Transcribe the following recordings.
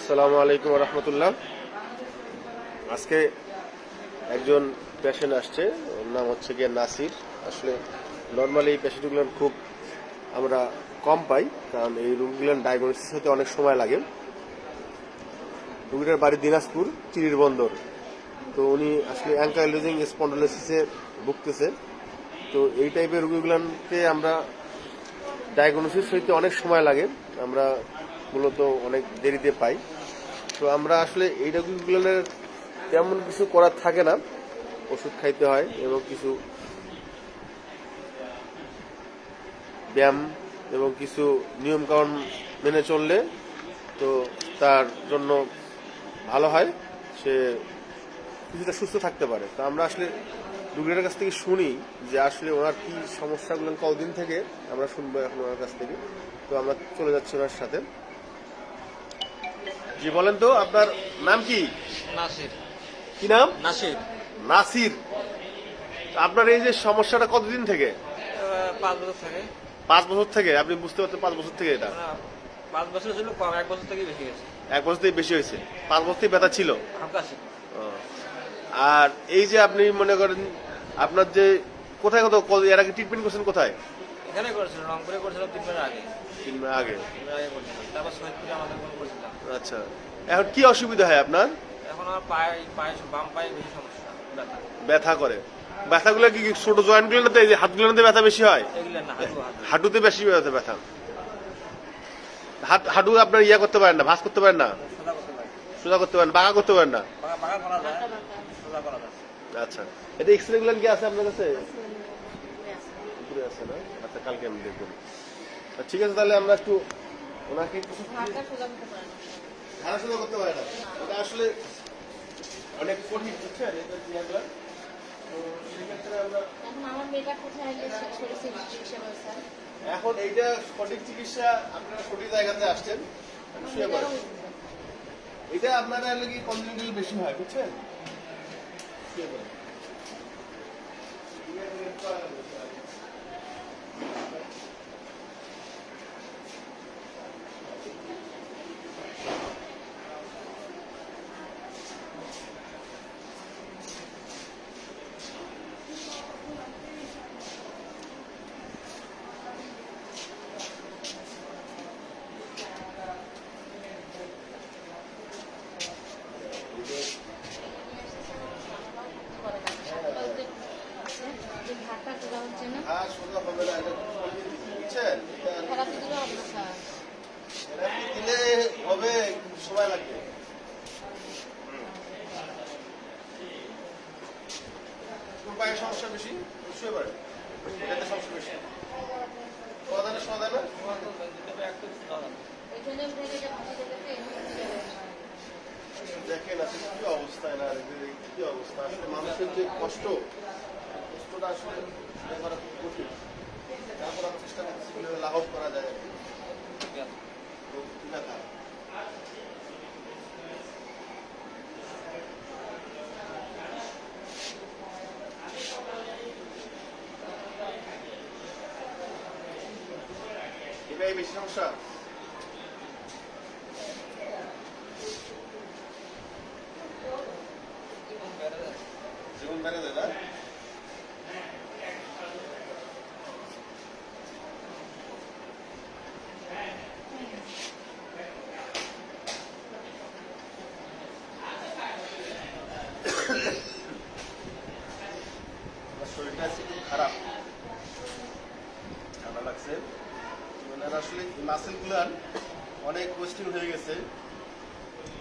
আসসালামু আলাইকুম রহমতুল্লাহ। আজকে একজন পেশেন্ট আসছে, ওর নাম হচ্ছে গিয়ে নাসির। আসলে নর্মালি এই পেশেন্টগুলো খুব আমরা কম পাই, কারণ এই রোগগুলো ডায়াগনোসিস হতে অনেক সময় লাগে। রুগীটার বাড়ি দিনাজপুর চিরির বন্দর। তো উনি আসলে অ্যাঙ্কাইলোজিং স্পন্ডোলোসিসে ভুগতেছে। তো এই টাইপের রোগীগুলোকে আমরা ডায়াগনোসিস হইতে অনেক সময় লাগে। আমরা মূলত অনেক দেরিতে পাই। তো আমরা আসলে এই রোগীগুলোর তেমন কিছু করার থাকে না। ওষুধ খাইতে হয় এবং কিছু ব্যায়াম এবং কিছু নিয়মকানুন মেনে চললে তো তার জন্য ভালো হয়। সে কিছুটা সুস্থ থাকতে পারে। তো আমরা আসলে রুগীর কাছ থেকে শুনি যে আসলে ওনার কি সমস্যাগুলো, কতদিন থেকে আমরা শুনব এখন ওনার কাছ থেকে। তো আমরা চলে যাচ্ছি ওনার সাথে। জি বলেন তো আপনার নাম কি? নাসির। কি নাম? নাসির। নাসির। আপনার এই যে সমস্যাটা কতদিন থেকে? পাঁচ বছর থেকে। পাঁচ বছর থেকে আপনি বুঝতে পারছেন পাঁচ বছর থেকে এটা? পাঁচ বছর ছিল কম এক বছর থেকে বেশি গেছে এক বছর থেকে বেশি হয়েছে। পাঁচ বছর থেকে ব্যথা ছিল। আর এই যে আপনি মনে করেন আপনার যে কোথায় কত- এর আগে ট্রিটমেন্ট করছেন কোথায়? এখানে রংপুরে করেছিলাম আগে। তিন মাস আগে আচ্ছা। এখন কি অসুবিধা হয় আপনার? এখন আমার পায়ে পায়ে বাম পায়ে বেশি সমস্যা ব্যথা। ব্যথা করে। ব্যথাগুলো কি কি ছোট জয়েন্ট গুলোতে এই যে হাতগুলোতে ব্যথা বেশি হয়? হাঁটুতে বেশি ব্যথা ব্যথা। হাত হাঁটু আপনার ইয়া করতে পারেন না ভাঁজ করতে পারেন না? সোজা করতে পারেন বাঁকা করতে পারেন না? আচ্ছা। এটা এক্সরে গুলো কি আছে আপনার কাছে? উপরে আছে না? আচ্ছা কালকে আমি দেখব। ঠিক আছে তাহলে আমরা একটু ওনাকে করতে পারে না। এটা আসলে অনেক কঠিন বুঝছেন এটা এখন এইটা সঠিক চিকিৎসা আপনারা সঠিক জায়গাতে আসছেন এটা আপনারা কি কনজুগেল বেশি হয় বুঝছেন? শুয়ে পড়েন। ঘাটটা তোলা হচ্ছে না আর সোজা হবে না এটা বুঝছেন এটা থেরাপি দিলে হবে সময় লাগবে পায়ের সমস্যা বেশি শুয়ে এটাতে সমস্যা বেশি সমাধানের সমাধান দেখেন আসলে কি অবস্থায় না কি অবস্থা? আসলে মানুষের যে কষ্ট, কষ্টটা আসলে বের করা খুব কঠিন লাঘব করা যায় আর কি। বেশি সমস্যা জীবন বেড়ে যায় না আমার শরীরটা আজকে খুব খারাপ ঠান্ডা লাগছে ওনার আসলে মাসেল অনেক ওয়েস্টিং হয়ে গেছে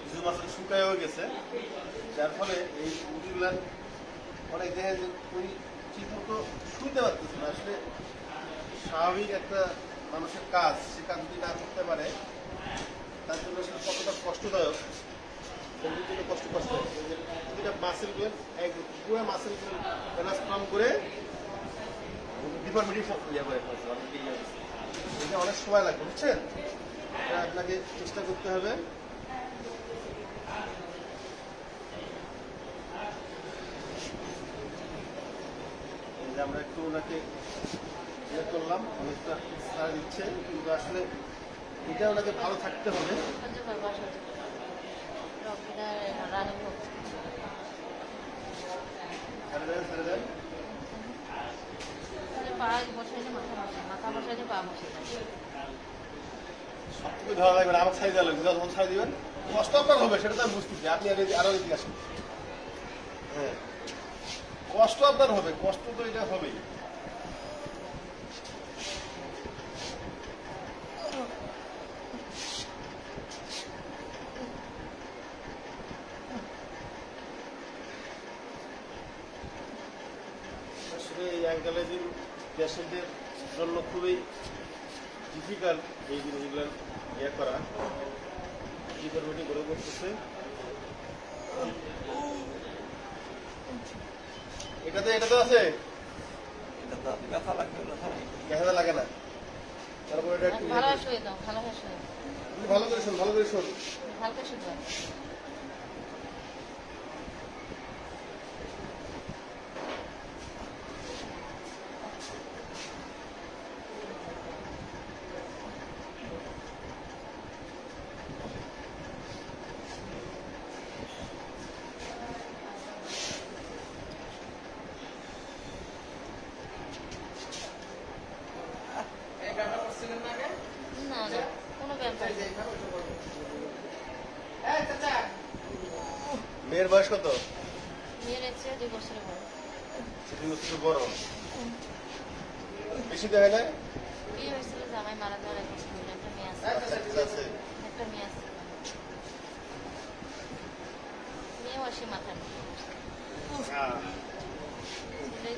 কিছু মাসেল শুকায়ও গেছে যার ফলে এই মুরগিগুলার অনেক দেখেন যে উনি ঠিক মতো শুনতে পারতেছে না আসলে স্বাভাবিক একটা মানুষের কাজ সে কাজ যদি না করতে পারে তার জন্য আসলে কতটা কষ্টদায়ক শরীরের জন্য কষ্ট কষ্ট প্রতিটা মাসেলগুলো এক পুরো মাসেলগুলো করে ডিফর্মিটি ইয়ে করে এটা অনেক সময় লাগবে, বুঝছেন? এটা আপনাকে চেষ্টা করতে হবে। আমরা একটু ওনাকে ইয়ে করলাম অনেকটা সারা দিচ্ছে, কিন্তু আসলে এটা ওনাকে ভালো থাকতে হবে সহ্য করব সহ্য করব রানী ভোগ ছেড়ে দেন ছেড়ে দেন পা ধরা লাগবে না, আমাকে ছাড়ি দেওয়া লাগবে। যখন ছাড়ি দিবেন, কষ্ট আপনার হবে, সেটা তো আমি বুঝতেছি। আপনি আরও এদিকে আসেন হ্যাঁ কষ্ট আপনার হবে, কষ্ট তো এটা হবেই আসলে এই অ্যাঙ্কালাইজিং পেশেন্টের জন্য খুবই ডিফিকাল্ট এই জিনিসগুলো ইয়ে করা। ডিফিকাল্টি গড়ে করতেছে এটাতে এটাতে আছে? ব্যথা লাগবে না দেখা লাগে না। তারপরে এটা একটু ভালো শুয়ে দাও ভালো করে শোন। ভালো করে শোন হালকা শুয়ে দাও এই ব্যায়ামটা করছিলেন না আগে না না কোনো ব্যাপার নেই মেয়ের বয়স কত? মেয়ের হচ্ছে দুই বছরের বড়। দুই বছর বড়। বেশি দেয় না বিয়ে হয়েছিল জামাই মারা যাওয়ার এক বছর একটা মেয়ে আছে। আচ্ছা ঠিক আছে। একটা মেয়ে আছে। মেয়েও আসে মাথার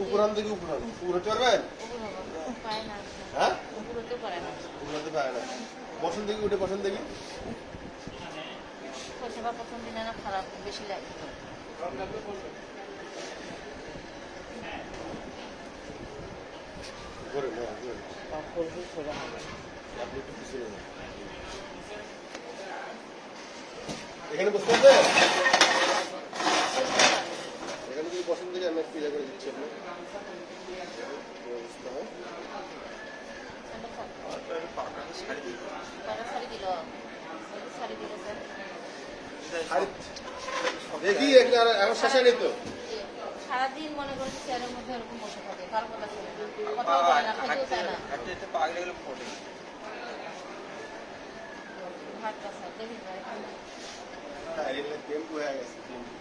উপরান থেকে উপরান। পারবেন পারে না হ্যাঁ? পারে না পারে না বসন দেখি উঠে বসন্ত দেখি সেবা প্রথম দিনে না খারাপ বেশি লাগে। এখানে বসতে হবে? এখানে যদি বসেন দেখি আমি একটু ইয়ে করে দিচ্ছি ব্যবস্থা শাড়ি দিল শাড়ি দিল স্যার আর দেখি এখানে শেষে নেই তো? সারাদিন মনে করছে চেয়ারের মধ্যে এরকম বসে থাকে কার কথা শুনে কথা বলে না খাইতেও চায় না। হাঁটতে হাঁটতে গেলে গেলে ফোটে ভাতটা স্যার দেখি না, এখানে। এগুলো টেম্পু হয়ে গেছে টেম্পু।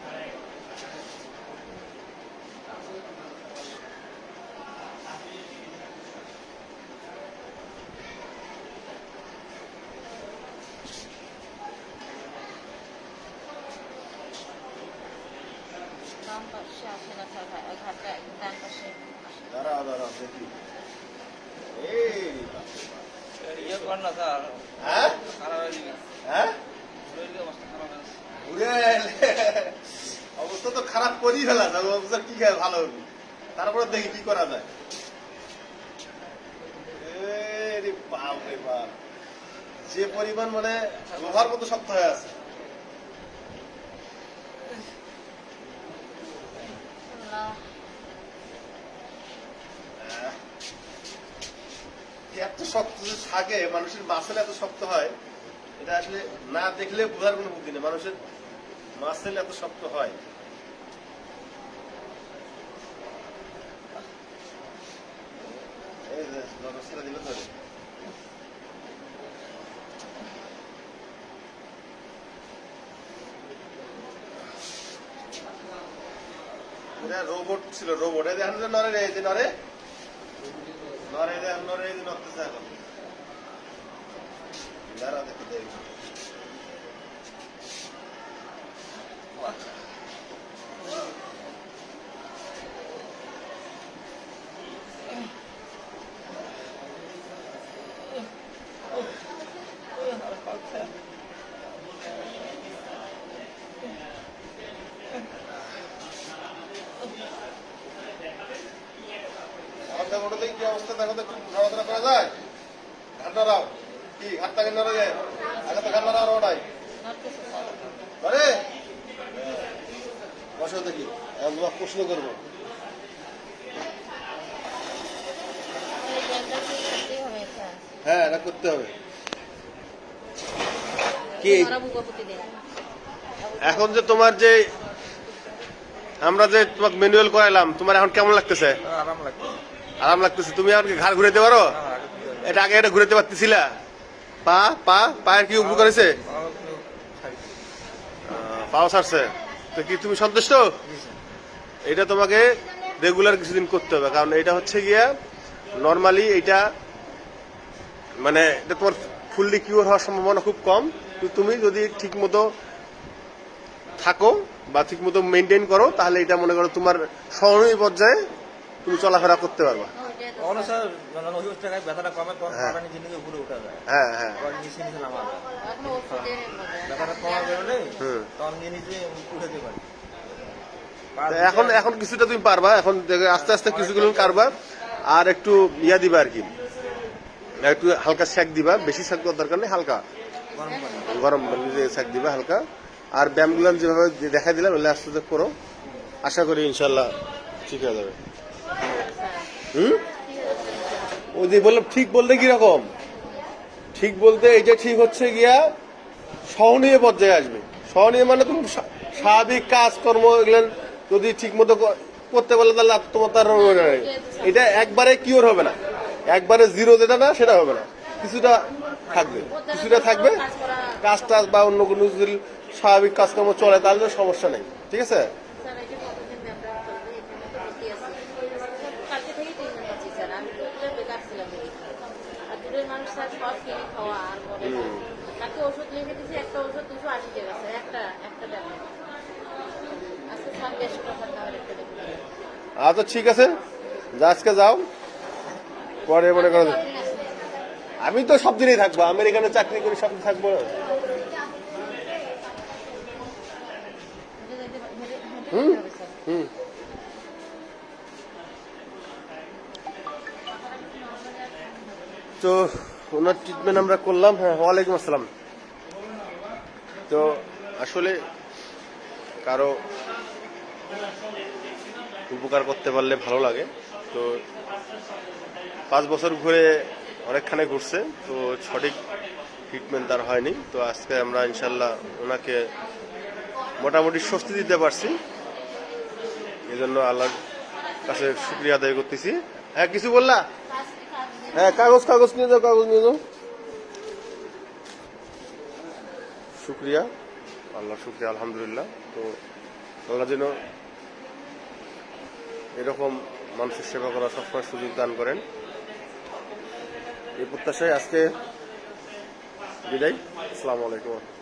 বাম পাশে আসে না স্যার ঘা- ঘাটটা একদম ডান পাশে আসে। দাঁড়া দাঁড়া দেখি এই ইয়ে কর না স্যার হ্যাঁ খারাপ হয়ে যাবে হ্যাঁ শরীরের অবস্থা হয়ে তো খারাপ করি ফেলা অবস্থা কি ভালো হবে তারপরে দেখি কি করা যায় বাপ রে বাপ যে পরিমাণ মানে লোহার মতো শক্ত হয়ে আছে আল্লাহ, আহ, এত শক্ত থাকে, মানুষের মাসেল এত শক্ত হয়, এটা আসলে না দেখলে বোঝার কোনো বুদ্ধি নেই। মানুষের মাসেল এত শক্ত হয়। রোবট ছিল রোবট এই যে নরে রে যে নরে। নরে দেখেন নরে এই যে নড়তেছে এখন। দাঁড়া দেখি দেখি স্যার? হ্যাঁ এটা করতে হবে। এখন যে তোমার যে, আমরা যে তোমাকে ম্যানুয়াল করাইলাম, তোমার এখন কেমন লাগতেছে? আরাম লাগছে আরাম লাগতেছে। তুমি আর কি ঘাড় ঘুরাইতে পারো? এটা আগে এটা ঘুরাইতে পারতেছিলা। পা পা, পায়ের কি উপকার হয়েছে? পাও ছাড়ছে। তো কি তুমি সন্তুষ্ট? এটা তোমাকে রেগুলার কিছুদিন করতে হবে। কারণ এটা হচ্ছে গিয়া নর্মালি এটা মানে এটা তোমার ফুললি কিওর হওয়ার সম্ভাবনা খুব কম। তুমি যদি ঠিক মতো থাকো বা ঠিক মতো মেনটেন করো, তাহলে এটা মনে করো তোমার সহনীয় পর্যায়ে তুমি চলাফেরা করতে পারবা। মানে হ্যাঁ। পাটা নিজে নিজে উপরে উঠা যায়। হ্যাঁ হ্যাঁ। আবার নিচে নিচে নামা যায়। এখন এখন এখন কিছুটা তুমি পারবা। এখন আস্তে আস্তে কিছুগুলো কারবা আর একটু ইয়া দিবা আর কি। একটু হালকা শেক দিবা। বেশি শেক দেওয়ার দরকার নেই হালকা। গরম পানি। শেক দিবা হালকা। আর ব্যায়ামগুলো যেভাবে দেখা দিলাম আস্তে আস্তে করো। আশা করি ইনশাল্লাহ ঠিক হয়ে যাবে। হুম? যে বললাম, ঠিক বলতে কীরকম? ঠিক বলতে এটা ঠিক হচ্ছে গিয়া সহনীয় পর্যায়ে আসবে। সহনীয় মানে তুমি স্বাভাবিক কাজকর্ম এগুলো যদি ঠিক মতো করতে পারলে তাহলে তার এটা একবারে কিওর হবে না। একবারে জিরো যেটা না, সেটা হবে না। কিছুটা থাকবে। কিছুটা থাকবে। কাজ টাজ বা অন্য কোনো যদি স্বাভাবিক কাজকর্ম চলে, তাহলে সমস্যা নেই। ঠিক আছে স্যার এই যে কতদিন ব্যবসা করবে এখানে তো ভর্তি আছি কালকে থেকেই ট্রিটমেন্ট পাচ্ছি স্যার আমি তো এগুলো বেকার ছিলাম দেখি। আর দূরের মানুষ স্যার সব কিনে খাওয়া আর বলে না। তাকে ওষুধ লিখে দিয়েছি একটা ওষুধ দুশো আশি টাকা স্যার একটা একটা ট্যাবলেট আজকে দেড়শো টাকা একটা আচ্ছা ঠিক আছে। আজকে যাও পরে মনে করো। আমি তো সব দিনই থাকব আমেরিকানে চাকরি করি সব দিন থাকব। হুম। হুম। তো ওনার ট্রিটমেন্ট আমরা করলাম হ্যাঁ ওয়ালাইকুম আসসালাম। তো আসলে কারও উপকার করতে পারলে ভালো লাগে। তো পাঁচ বছর ঘুরে অনেকখানে ঘুরছে, তো সঠিক ট্রিটমেন্ট তার হয়নি। তো আজকে আমরা ইনশাল্লাহ ওনাকে মোটামুটি স্বস্তি দিতে পারছি। এই জন্য আল্লাহর কাছে শুক্রিয়া আদায় করতেছি। হ্যাঁ কিছু বললা? হ্যাঁ কাগজ কাগজ নিয়ে যাও, কাগজ নিয়ে যাও। শুক্রিয়া। আল্লাহ শুক্রিয়া, আলহামদুলিল্লাহ। তো আল্লাহ যেন এরকম মানুষের সেবা করা সবসময় সুযোগ দান করেন। এই প্রত্যাশায় আজকে বিদায়। আসসালামু আলাইকুম।